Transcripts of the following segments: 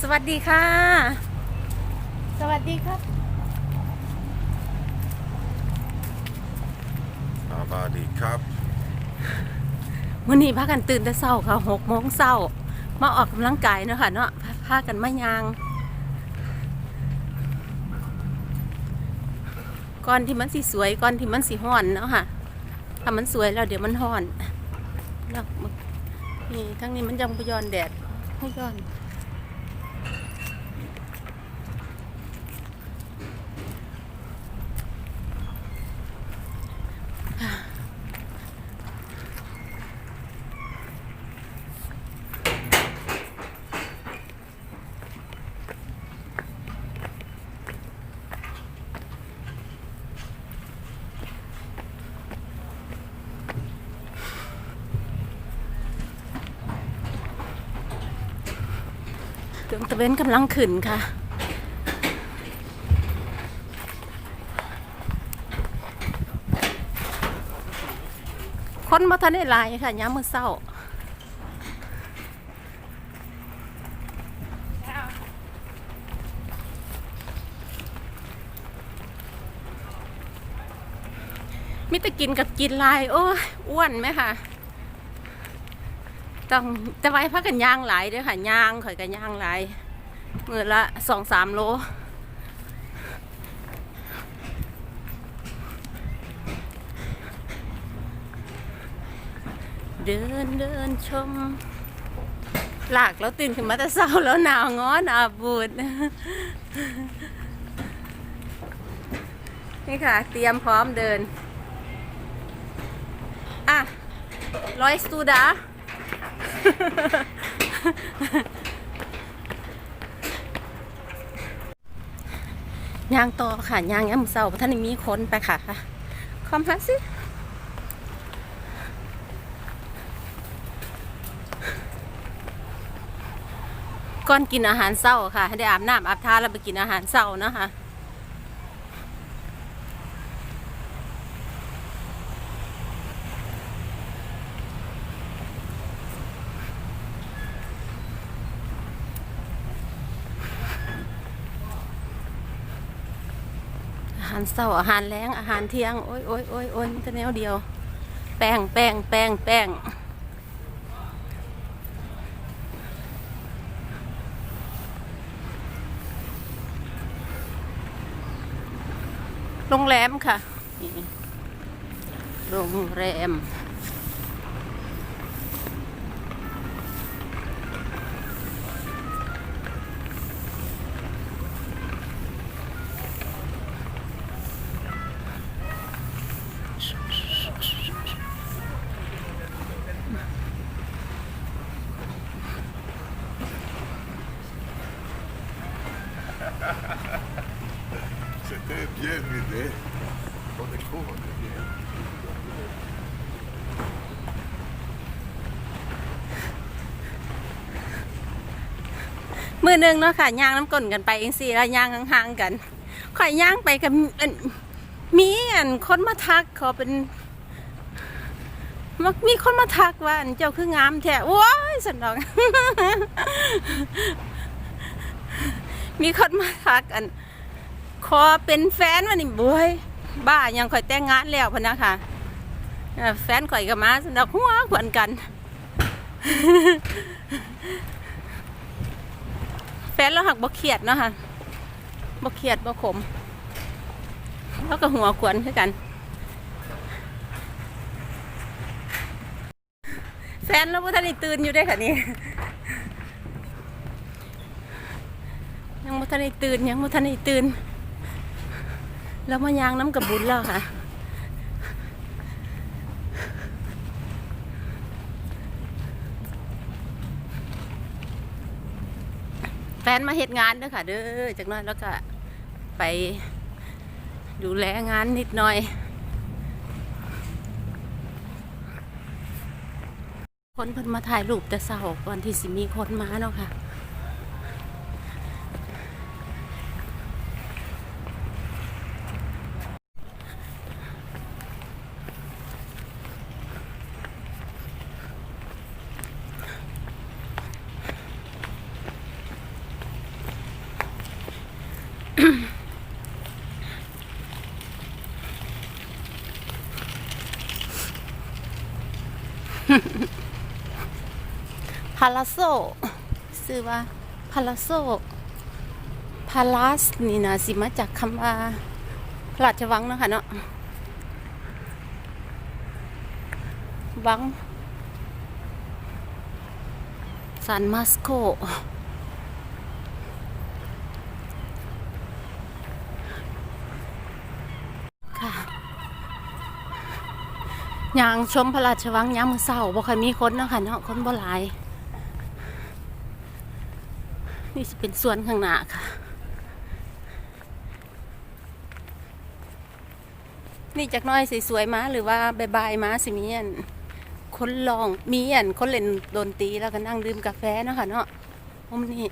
สวัสดีค่ะ สวัสดีครับสวัสดีครับวันนี้พากันตื่นแต่เช้าค่ะหกโมงเช้ามาออกกำลังกายเนาะค่ะเนาะพาพากันมายาง ก่อนที่มันสิสวยก่อนที่มันสิห้อนเนาะค่ะ ถ้ามันสวยแล้วเดี๋ยวมันห้อนเนาะนี่ทั้งนี้มันยังไปย้อนแดดไม่ย้อน งตะเวนกำลังขึ้นค่ะคนมาทันได้ลายค่ะย้ำมือเศร้ามิตรกินกับกินลาย โอ้อ้วนไหมคะ ต้องจะไว้พักกันย่างหลายด้วยค่ะย่างข่อยกันย่างหลายมือละสองสามโลเดินเดินชม หลากแล้วตื่นขึ้นมาแต่เช้าแล้วหนาวง้อหนาวบูด นี่ค่ะ เตรียมพร้อมเดิน อะร้อยสตูดา ยางต่อค่ะยางย้ำเศร้าท่านมีคนไปค่ะ คอมพัสสิก่อนกินอาหารเศร้าค่ะให้ได้อาบน้ำอาบท่าแล้วไปกินอาหารเศร้านะคะารเช้าอาหารแรงอาหารเที่ยง โอ้ยโอ้ยโอ้ยโอ้ยแต่แนวเดียว แป้งแป้งแป้งแป้งโรงแรมค่ะ โรงแรม มือหนึ่งเนาะค่ะย่างน้ำก้นกันไปเองสิแล้วย่างห่างๆกันข่อยย่างไปกับอันมีอันคนมาทักขอเป็นมักมีคนมาทักว่าอันเจ้าคืองามแท้โอ้ยสนอง มีคนมาทักอันขอเป็นแฟนวันนี้บวย บ้ายังข่อยแต่งงานแล้วพนะค่ะแฟนข่อยก็มาสนอกหัวขวนกัน แฟนเราหักบ่เครียดเนาะค่ะบ่เครียดบ่ขมแล้วก็หัวขวนคือกัน แฟนเราบ่ทันได้ตื่นอยู่ได้ค่ะนี่ยังบ่ทันได้ตื่นยังบ่ทันได้ตื่น แล้วมายางน้ำกับบุญแล้วค่ะ แฟนมาเฮ็ดงานด้อค่ะ เด้อจากหน้อยแล้วก็ไปดูแลงานนิดหน่อย คนเพิ่นมาถ่ายรูปแต่เช้าก่อนที่สิมีคนมาเนาะค่ะ พาลาโซชื่อว่าพาลาโซพาลาสนี่นะสิมาจากคำว่าพระราชวังนะคะเนาะวังซานมาสโกค่ะยางชมพระราชวังยามมือเศร้าบ่ค่อยมีคนนะคะเนาะคนบ่หลาย นี่จะเป็นสวนข้างหน้าค่ะ นี่จากน้อยสวยๆมาหรือว่าบายๆมาสิมีอันคนลองมีอันคนเล่นดนตรีแล้วก็นั่งดื่มกาแฟเนาะค่ะเนาะมุมนี้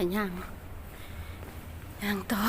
ขายย่างย่างต่อ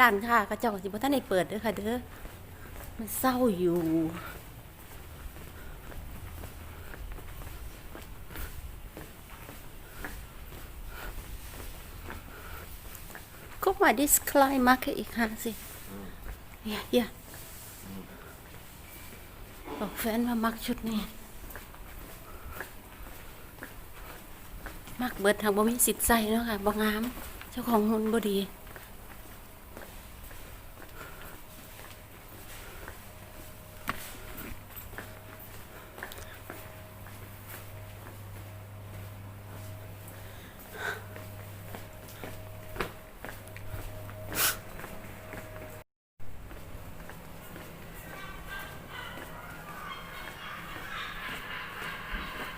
ร้านค้าก็เจ้าก็สิบ่ทันได้เปิดเด้อค่ะเด้อมันเศร้าอยู่ก็มาดิสคลายมาร์เก็ตอีกค่ะสิเฮียเฮียบอกแฟนว่ามักชุดนี้ มักเบิดทางบ่มีสิทธิ์ใส่เนาะค่ะบ่งาม เจ้าของหุ่นบ่ดี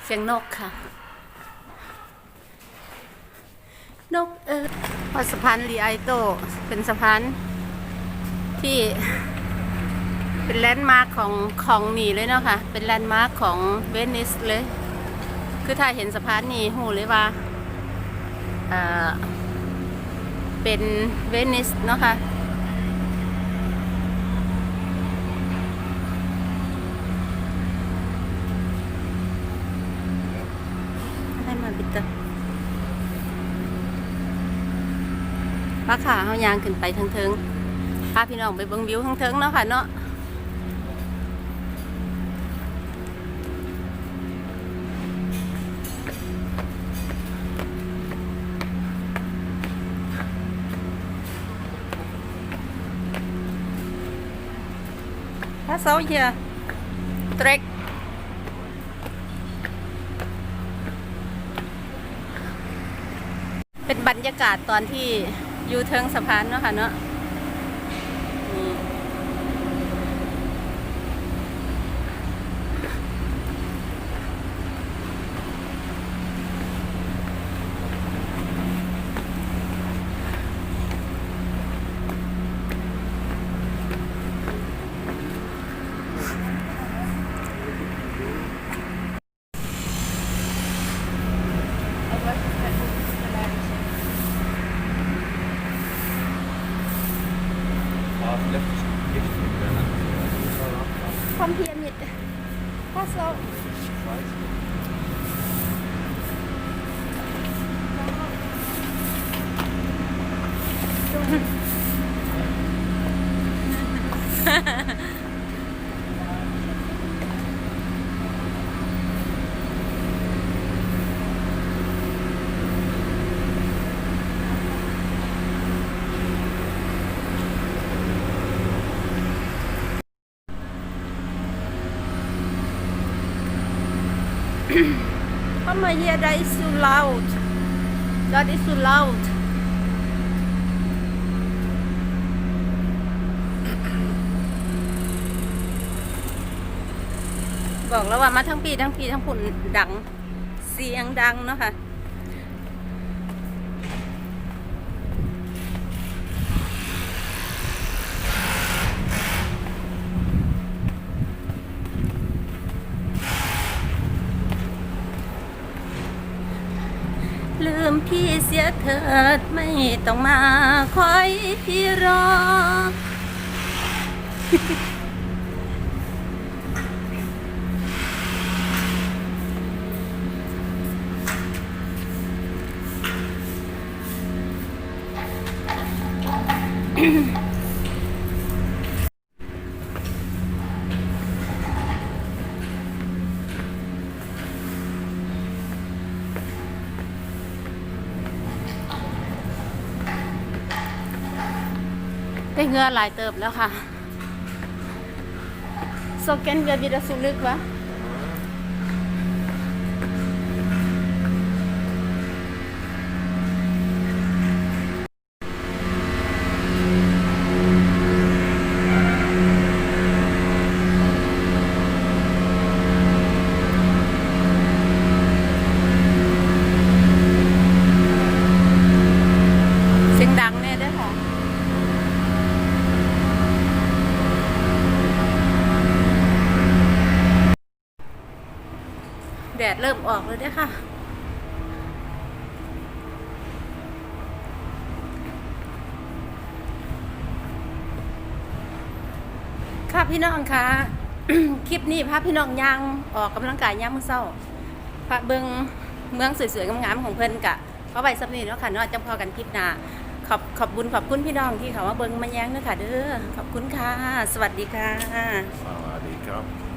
เสียงนกค่ะ นกเอ อพอสะพานลีไอโต เป็นสะพานที่เป็นแลนด์มาร์คของของนี่เลยเนาะค่ะ เป็นแลนด์มาร์คของเวนิสเลย คือถ้าเห็นสะพานนี้หูเลยว่าเออเป็นเวนิสเนาะค่ะให้มาบิดเตอ ป้าขาเฮายางขึ้นไปทั้งเทิงพาพี่น้องไปเบิ่งวิวทั้งเทิงเนาะค่ะเนาะถ้าเซาเฮียเทรกเป็นบรรยากาศตอนที่ อยู่เทิงสะพานเนาะค่ะเนาะนี่ความเพียรมิดถ้าเซา ทำไมเฮีย that is so loud that is so loud บอกแล้วว่ามาทั้งปีทั้งปีทั้งผุนดังเสียงดังเนาะค่ะลืมพี่เสียเถิดไม่ต้องมาคอยพี่รอ ได้เหงือหลายเติบแล้วค่ะ So können wir wieder zurück, wa? เสียงดังแน่เด้อค่ะ แดด เริ่มออกเลยเด้อค่ะ ค่ะพี่น้องคะคลิปนี้พาพี่น้องย่างออกกำลังกายย่างมื้อเช้าพาเบิงเมืองสวยๆงามๆของเพิ่นกะเพราะไว้สับนี้เนาะค่ะเนาะจำพอกันคลิปหน้าขอบขอบบุญขอบคุณพี่น้องที่เขามาเบิงมาแย้งเนาะค่ะเด้อขอบคุณค่ะ สวัสดีค่ะ Sawadee krap.